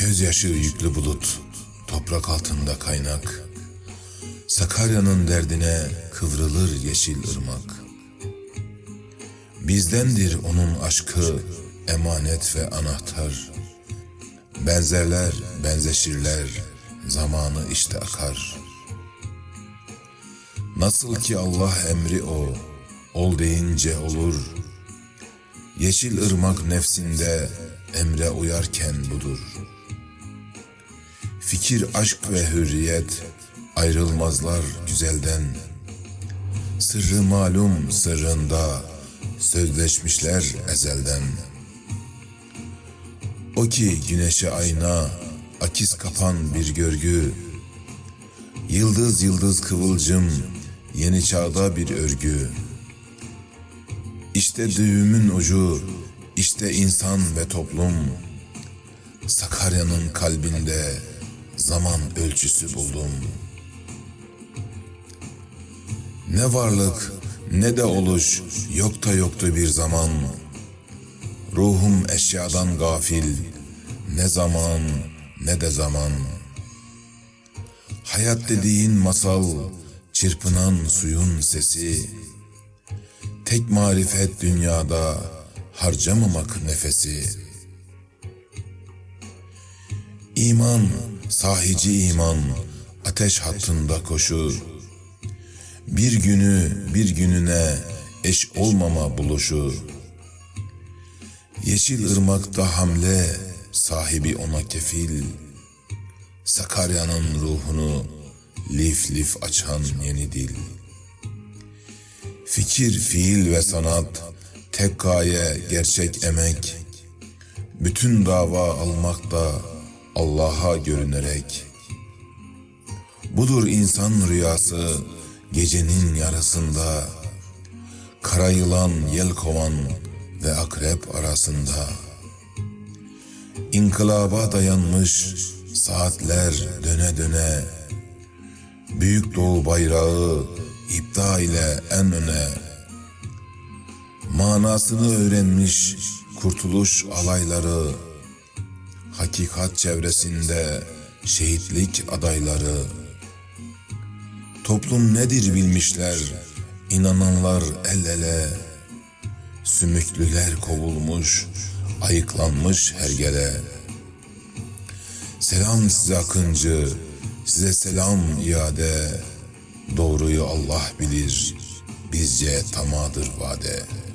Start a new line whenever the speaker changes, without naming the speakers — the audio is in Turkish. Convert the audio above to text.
Gözyaşı yüklü bulut, toprak altında kaynak. Sakarya'nın derdine kıvrılır yeşil ırmak. Bizdendir onun aşkı, emanet ve anahtar. Benzerler, benzeşirler, zamanı işte akar. Nasıl ki Allah emri o, ol deyince olur. Yeşil ırmak nefsinde emre uyarken budur. Fikir, aşk ve hürriyet ayrılmazlar güzelden. Sırrı malum sırrında sözleşmişler ezelden. O ki güneşe ayna, akiz kapan bir görgü. Yıldız yıldız kıvılcım, yeni çağda bir örgü. İşte düğümün ucu, işte insan ve toplum. Sakarya'nın kalbinde zaman ölçüsü buldum. Ne varlık ne de oluş yok da yoktu bir zaman. Ruhum eşyadan gafil ne zaman ne de zaman. Hayat dediğin masal çırpınan suyun sesi. Tek marifet dünyada harcamamak nefesi. İman, sahici iman, ateş hattında koşur. Bir günü bir gününe eş olmama buluşur. Yeşil ırmakta hamle, sahibi ona kefil. Sakarya'nın ruhunu lif lif açan yeni dil. Fikir, fiil ve sanat, tek gaye, gerçek emek. Bütün dava almakta Allah'a görünerek. Budur insan rüyası gecenin yarısında. Kara yılan, yelkovan ve akrep arasında. İnkılaba dayanmış saatler döne döne. Büyük Doğu bayrağı ipta ile en öne. Manasını öğrenmiş kurtuluş alayları. Hakikat çevresinde şehitlik adayları. Toplum nedir bilmişler, inananlar el ele. Sümüklüler kovulmuş, ayıklanmış hergele. Selam size akıncı, size selam iade. Doğruyu Allah bilir, bizce tamadır vade.''